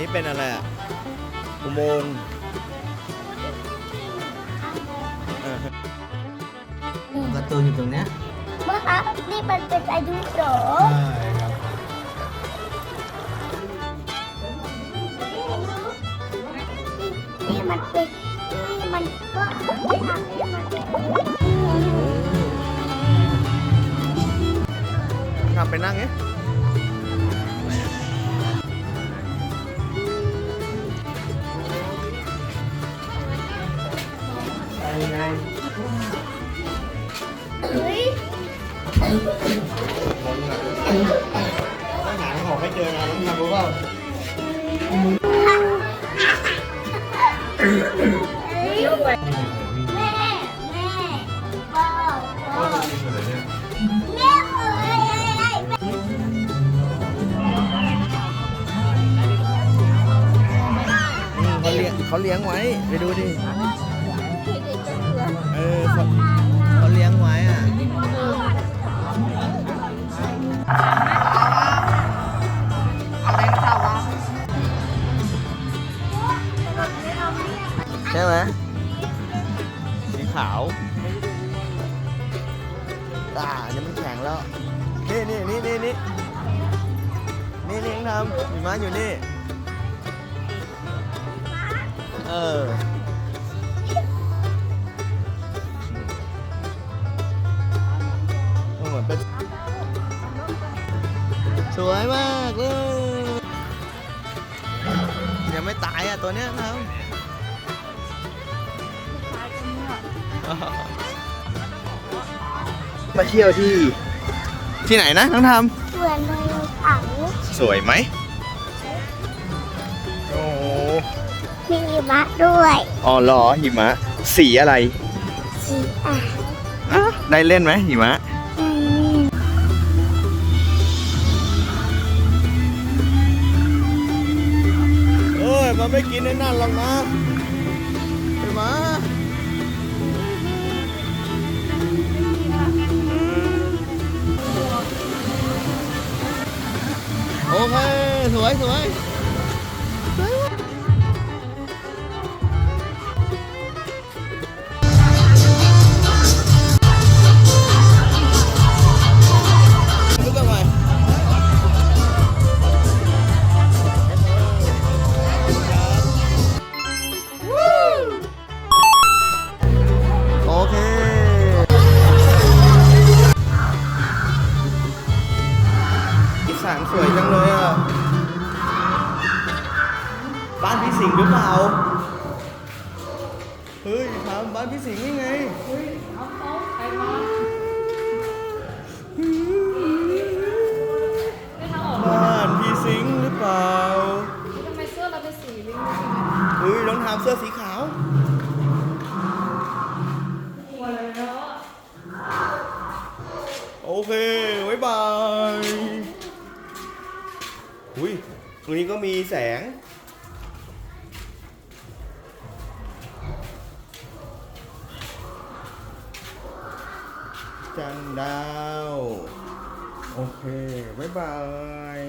นี้เป็นอะไรอะอุโมงค์เออการ์ตูนอยู่ตรงเนี้ยเมื่อครับนี่มันเป็นอายุเหรอใช่ครับนี่มันเป็นนี่มันก็ไม่ทำให้มันเป็นทำไปนั่งไงไต้องหาของให้เจอนะต้องทำรู้เปล่าเฮ้ยแม่แม่พ่อพ่อแม่เอ้ยอืมเขาเลี้ยงเขาเลี้ยงไว้ ไปดูดิ ขาวอ่าอันนี้มันแข็งแล้ว นี่นี่นี่นี่นี่นี่นี่ทำหิมะอยู่นี่ เออเหมือนเป็นสวยมากเลยยังไม่ตายอะตัวเนี้ยครับ มาเที่ยวที่ที่ไหนนะน้องทเหมือนในถังำสวยไหมโอ้โหมีหิมะด้วยอ๋อเหรอหิมะ สีอะไรสีอะอะได้เล่นไหมหิมะ อืมเอ้ยมันไม่กินไอ้นั่นหรอกนะ วยสวย บ้านพี่สิงห์หรือเปล่า เฮ้ยถามบ้านพี่สิงห์นี่ไงบ้านพี่สิงห์หรือเปล่า ทำไมเสื้อเราเป็นสีลิงเฮ้ยรองเท้าเสื้อสีขาวหัวเลยเนาะโอเคบ๊ายบาย อุ้ยตรงนี้ก็มีแสง จันดาว โอเค บ๊ายบาย